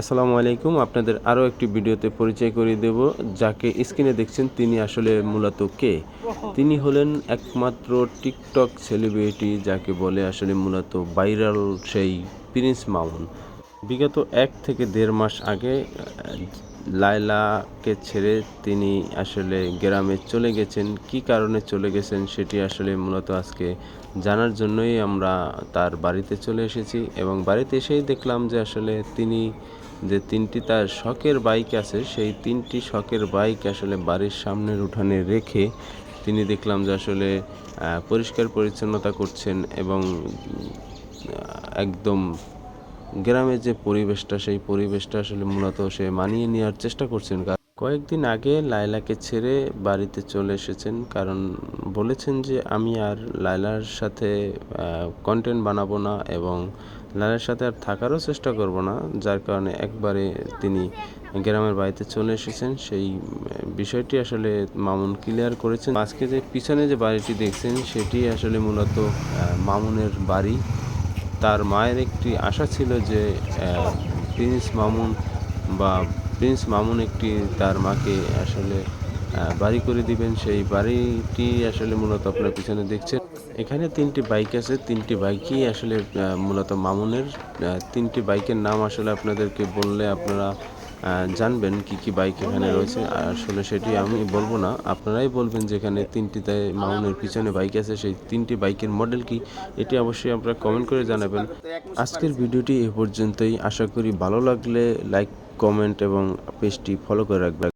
আসসালামু আলাইকুম, আপনাদের আরও একটি ভিডিওতে পরিচয় করিয়ে দেব। যাকে স্ক্রিনে দেখছেন তিনি আসলে মূলত কে? তিনি হলেন একমাত্র টিকটক সেলিব্রিটি যাকে বলে আসলে মূলত ভাইরাল সেই প্রিন্স মামুন। বিগত এক থেকে দেড় মাস আগে লায়লাকে ছেড়ে তিনি আসলে গ্রামে চলে গেছেন। কি কারণে চলে গেছেন সেটি আসলে মূলত আজকে জানার জন্যই আমরা তার বাড়িতে চলে এসেছি এবং বাড়িতে এসেই দেখলাম যে আসলে তিনি যে তিনটি তার শখের বাইক আছে, সেই তিনটি শখের বাইক আসলে বাড়ির সামনের উঠানে রেখে তিনি দেখলাম যে আসলে পরিষ্কার পরিচ্ছন্নতা করছেন এবং একদম গ্রামের যে পরিবেশটা, সেই পরিবেশটা আসলে মূলত সে মানিয়ে নেওয়ার চেষ্টা করছেন। কয়েকদিন আগে লায়লাকে ছেড়ে বাড়িতে চলে এসেছেন কারণ বলেছেন যে, আমি আর লায়লার সাথে কন্টেন্ট বানাবো না এবং লায়লার সাথে আর থাকারও চেষ্টা করব না, যার কারণে একবারে তিনি গ্রামের বাড়িতে চলে এসেছেন। সেই বিষয়টি আসলে মামুন ক্লিয়ার করেছেন। আজকে যে পিছনে যে বাড়িটি দেখছেন, সেটি আসলে মূলত মামুনের বাড়ি। তার মায়ের একটি আশা ছিল যে প্রিন্স মামুন বা প্রিন্স মামুন একটি তার মাকে আসলে বাড়ি করে দিবেন, সেই বাড়িটি আসলে মূলত আপনার পিছনে দেখছেন। এখানে তিনটি বাইক আছে, তিনটি বাইকই আসলে মূলত মামুনের তিনটি বাইকের নাম আসলে আপনাদেরকে বললে আপনারা জানবেন কি কি বাইক এখানে রয়েছে। আসলে সেটি আমি বলব না, আপনারাই বলবেন যে এখানে তিনটিতে মাউনের পিছনে বাইক আছে, সেই তিনটি বাইকের মডেল কি, এটি অবশ্যই আপনারা কমেন্ট করে জানাবেন। আজকের ভিডিওটি এ পর্যন্তই, আশা করি ভালো লাগলে লাইক কমেন্ট এবং পেজটি ফলো করে রাখবেন।